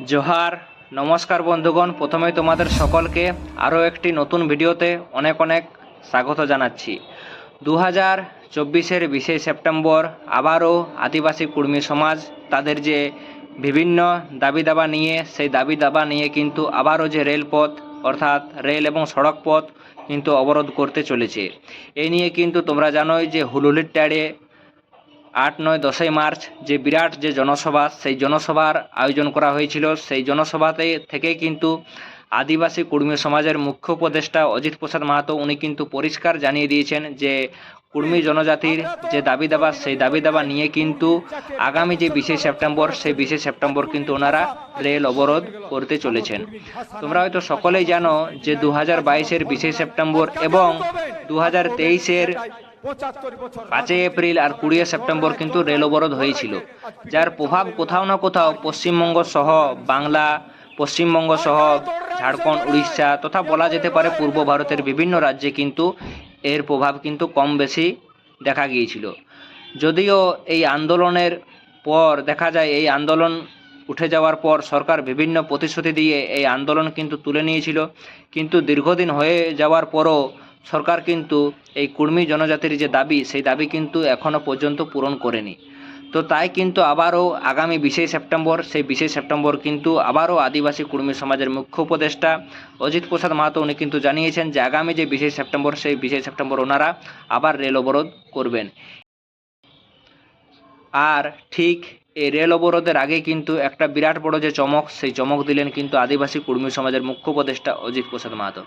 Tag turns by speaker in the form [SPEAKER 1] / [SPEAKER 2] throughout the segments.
[SPEAKER 1] জোহার, নমস্কার বন্ধুগণ। প্রথমে তোমাদের সকলকে আরও একটি নতুন ভিডিওতে অনেক অনেক স্বাগত জানাচ্ছি। দু হাজার চব্বিশের বিশে সেপ্টেম্বর আবারও আদিবাসী কুর্মী সমাজ তাদের যে বিভিন্ন দাবি দাবা নিয়ে, সেই দাবি দাবা নিয়ে কিন্তু আবারও যে রেলপথ, অর্থাৎ রেল এবং সড়ক পথ কিন্তু অবরোধ করতে চলেছে। এই নিয়ে কিন্তু তোমরা জানোই যে হুলুলির ট্যাড়ে আট, নয়, দশই মার্চ যে বিরাট যে জনসভা, সেই জনসভার আয়োজন করা হয়েছিল। সেই জনসভাতে থেকে কিন্তু আদিবাসী কুর্মী সমাজের মুখ্য উপদেষ্টা অজিত প্রসাদ মাহাতো, উনি কিন্তু পরিষ্কার জানিয়ে দিয়েছেন যে কুর্মী জনজাতির যে দাবি দাবা, সেই দাবি দাবা নিয়ে কিন্তু আগামী যে বিশে সেপ্টেম্বর, সেই বিশে সেপ্টেম্বর কিন্তু ওনারা রেল অবরোধ করতে চলেছেন। তোমরা হয়তো সকলেই জানো যে দু হাজার বাইশের বিশে সেপ্টেম্বর এবং দু হাজার তেইশের পাঁচই এপ্রিল আর কুড়ি সেপ্টেম্বর কিন্তু রেল অবরোধ হয়েছিল যার প্রভাব কোথাও না কোথাও পশ্চিমবঙ্গ সহ বাংলা পশ্চিমবঙ্গ সহ ঝাড়খণ্ড উড়িষ্যা তথা বলা যেতে পারে পূর্ব ভারতের বিভিন্ন রাজ্যে কিন্তু এর প্রভাব কিন্তু কম বেশি দেখা গিয়েছিল। যদিও এই আন্দোলনের পর দেখা যায় এই আন্দোলন উঠে যাওয়ার পর সরকার বিভিন্ন প্রতিশ্রুতি দিয়ে এই আন্দোলন কিন্তু তুলে নিয়েছিল কিন্তু দীর্ঘদিন হয়ে যাওয়ার পরও সরকার কিন্তু এই কুর্মী জনজাতির যে দাবি, সেই দাবি কিন্তু এখনও পর্যন্ত পূরণ করেনি। তো তাই কিন্তু আবারও আগামী বিশে সেপ্টেম্বর, সেই বিশে সেপ্টেম্বর কিন্তু আবারও আদিবাসী কুর্মী সমাজের মুখ্য উপদেষ্টা অজিত প্রসাদ মাহাতো উনি কিন্তু জানিয়েছেন যে আগামী যে বিশে সেপ্টেম্বর, সেই বিশে সেপ্টেম্বর ওনারা আবার রেল অবরোধ করবেন। আর ঠিক এই রেল অবরোধের আগে কিন্তু একটা বিরাট বড় যে চমক, সেই চমক দিলেন কিন্তু আদিবাসী কুর্মী সমাজের মুখ্য উপদেষ্টা অজিত প্রসাদ মাহাতো।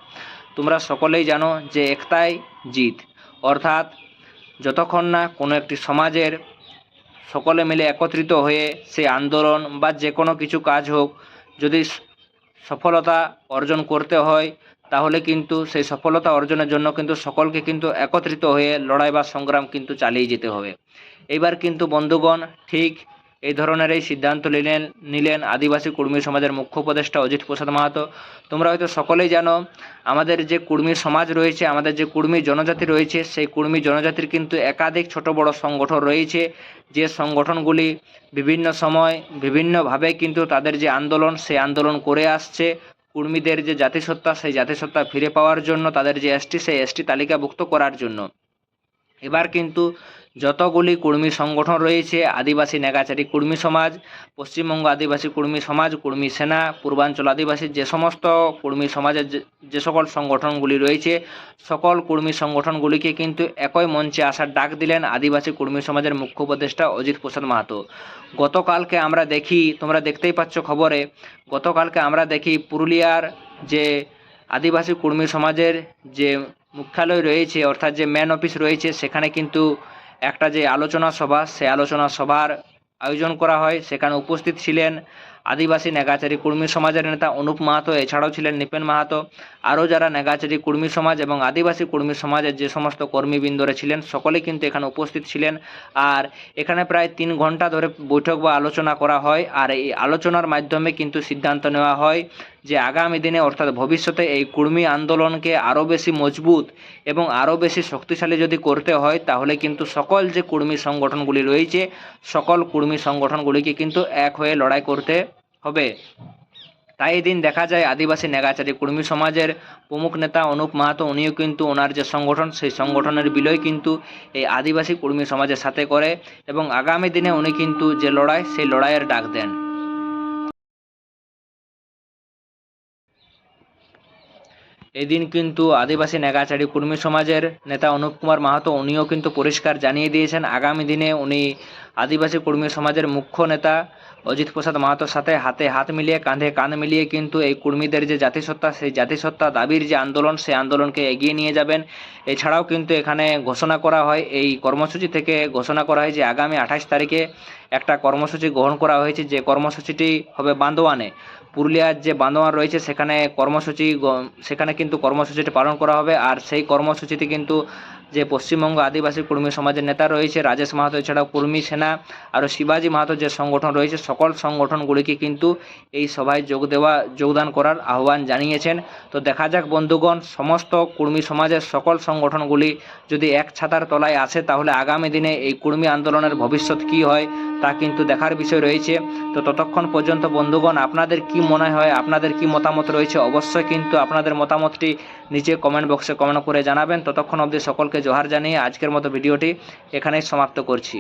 [SPEAKER 1] তোমরা সকলেই জানো যে একটাই জিত। অর্থাৎ যতক্ষণ না কোনো একটি সমাজের সকলে মিলে একত্রিত হয়ে সেই আন্দোলন বা যে কোনো কিছু কাজ হোক, যদি সফলতা অর্জন করতে হয়, তাহলে কিন্তু সেই সফলতা অর্জনের জন্য কিন্তু সকলকে কিন্তু একত্রিত হয়ে লড়াই বা সংগ্রাম কিন্তু চালিয়ে যেতে হবে। এইবার কিন্তু বন্ধুগণ, ঠিক এই ধরনের এই সিদ্ধান্ত নিলেন নিলেন আদিবাসী কুর্মী সমাজের মুখ্য উপদেষ্টা অজিত প্রসাদ মাহাতো। তোমরা হয়তো সকলেই জানো, আমাদের যে কুর্মী সমাজ রয়েছে, আমাদের যে কুর্মী জনজাতি রয়েছে, সেই কুর্মী জনজাতির কিন্তু একাধিক ছোট বড় সংগঠন রয়েছে। যে সংগঠনগুলি বিভিন্ন সময় বিভিন্নভাবে কিন্তু তাদের যে আন্দোলন, সেই আন্দোলন করে আসছে। কুর্মীদের যে জাতিসত্তা, সেই জাতিসত্তা ফিরে পাওয়ার জন্য, তাদের যে এসটি, সেই এসটি তালিকাভুক্ত করার জন্য। এবার কিন্তু যতগুলি কুর্মী সংগঠন রয়েছে, আদিবাসী নেগাচারী কুর্মী সমাজ, পশ্চিমবঙ্গ আদিবাসী কুর্মী সমাজ, কুর্মী সেনা, পূর্বাঞ্চল আদিবাসী যে সমস্ত কুর্মী সমাজের যে- সকল সংগঠনগুলি রয়েছে, সকল কুর্মী সংগঠনগুলিকে কিন্তু একই মঞ্চে আসার ডাক দিলেন আদিবাসী কুর্মী সমাজের মুখ্য উপদেষ্টা অজিত প্রসাদ মাহাতো। গতকালকে আমরা দেখি, তোমরা দেখতেই পাচ্ছ খবরে, গতকালকে আমরা দেখি পুরুলিয়ার যে আদিবাসী কুর্মী সমাজের যে মুখ্যালয় রয়েছে, অর্থাৎ যে ম্যান অফিস রয়েছে, সেখানে কিন্তু একটা যে আলোচনা সভা, সে আলোচনা সভার আয়োজন করা হয়। সেখানে উপস্থিত ছিলেন আদিবাসী নেগাচারী কুর্মী সমাজের নেতা অনুপ মাহাতো, এছাড়াও ছিলেন নিপেন মাহাতো। আরও যারা নেগাচারী কুর্মী সমাজ এবং আদিবাসী কুর্মী সমাজের যে সমস্ত কর্মীবৃন্দরা ছিলেন, সকলে কিন্তু এখানে উপস্থিত ছিলেন। আর এখানে প্রায় তিন ঘণ্টা ধরে বৈঠক বা আলোচনা করা হয়। আর এই আলোচনার মাধ্যমে কিন্তু সিদ্ধান্ত নেওয়া হয় যে আগামী দিনে অর্থাৎ ভবিষ্যতে এই কুর্মী আন্দোলনকে আরও বেশি মজবুত এবং আরও বেশি শক্তিশালী যদি করতে হয়, তাহলে কিন্তু সকল যে কুর্মী সংগঠনগুলি রয়েছে, সকল কুর্মী সংগঠনগুলিকে কিন্তু এক হয়ে লড়াই করতে হবে। তাই এদিন দেখা যায় আদিবাসী নেগাচারী কুর্মী সমাজের প্রমুখ নেতা অনুপ মাহাতো, উনিও কিন্তু ওনার যে সংগঠন, সেই সংগঠনের বিলয় কিন্তু এই আদিবাসী কুর্মী সমাজের সাথে করে এবং আগামী দিনে উনি কিন্তু যে লড়াই, সেই লড়াইয়ের ডাক দেন। এদিন কিন্তু আদিবাসী নেগাচারী কুর্মী সমাজের নেতা অনুপ কুমার মাহাতো উনিও কিন্তু পরিষ্কার জানিয়ে দিয়েছেন, আগামী দিনে উনি আদিবাসী কুর্মী সমাজের মুখ্য নেতা অজিত প্রসাদ মাহাতোর সাথে হাতে হাত মিলিয়ে, কাঁধে কাঁধ মিলিয়ে কিন্তু এই কুর্মীদের যে জাতিসত্তা, সেই জাতিসত্তা দাবির যে আন্দোলন, সেই আন্দোলনকে এগিয়ে নিয়ে যাবেন। এছাড়াও কিন্তু এখানে ঘোষণা করা হয়, এই কর্মসূচি থেকে ঘোষণা করা হয় যে আগামী আঠাশ তারিখে একটা কর্মসূচি গ্রহণ করা হয়েছে, যে কর্মসূচিটি হবে বান্দোয়ানে। পুরুলিয়ার যে বান্দোয়ান রয়েছে, সেখানে কর্মসূচি সেখানে কিন্তু কর্মসূচিটি পালন করা হবে। আর সেই কর্মসূচিতে কিন্তু যে পশ্চিমবঙ্গ আদিবাসী কুর্মী সমাজের নেতা রয়েছে, রাজেশ মাহাতো, এছাড়াও কুর্মী সেনা আরও শিবাজি মাহাতো যে সংগঠন রয়েছে, সকল সংগঠনগুলিকে কিন্তু এই সভায় যোগ দেওয়া, যোগদান করার আহ্বান জানিয়েছেন। তো দেখা যাক বন্ধুগণ, সমস্ত কুর্মী সমাজের সকল সংগঠনগুলি যদি এক ছাতার তলায় আসে, তাহলে আগামী দিনে এই কুর্মী আন্দোলনের ভবিষ্যৎ কী হয়, তা কিন্তু দেখার বিষয় রয়েছে। তো ততক্ষণ পর্যন্ত বন্ধুগণ, আপনাদের কি মনে হয়, আপনাদের কি মতামত রয়েছে, অবশ্যই কিন্তু আপনাদের মতামতটি নিচে কমেন্ট বক্সে কমেন্ট করে জানাবেন। ততক্ষণ অবধি সকলকে জোহার জানিয়ে আজকের মতো ভিডিওটি এখানেই সমাপ্ত করছি।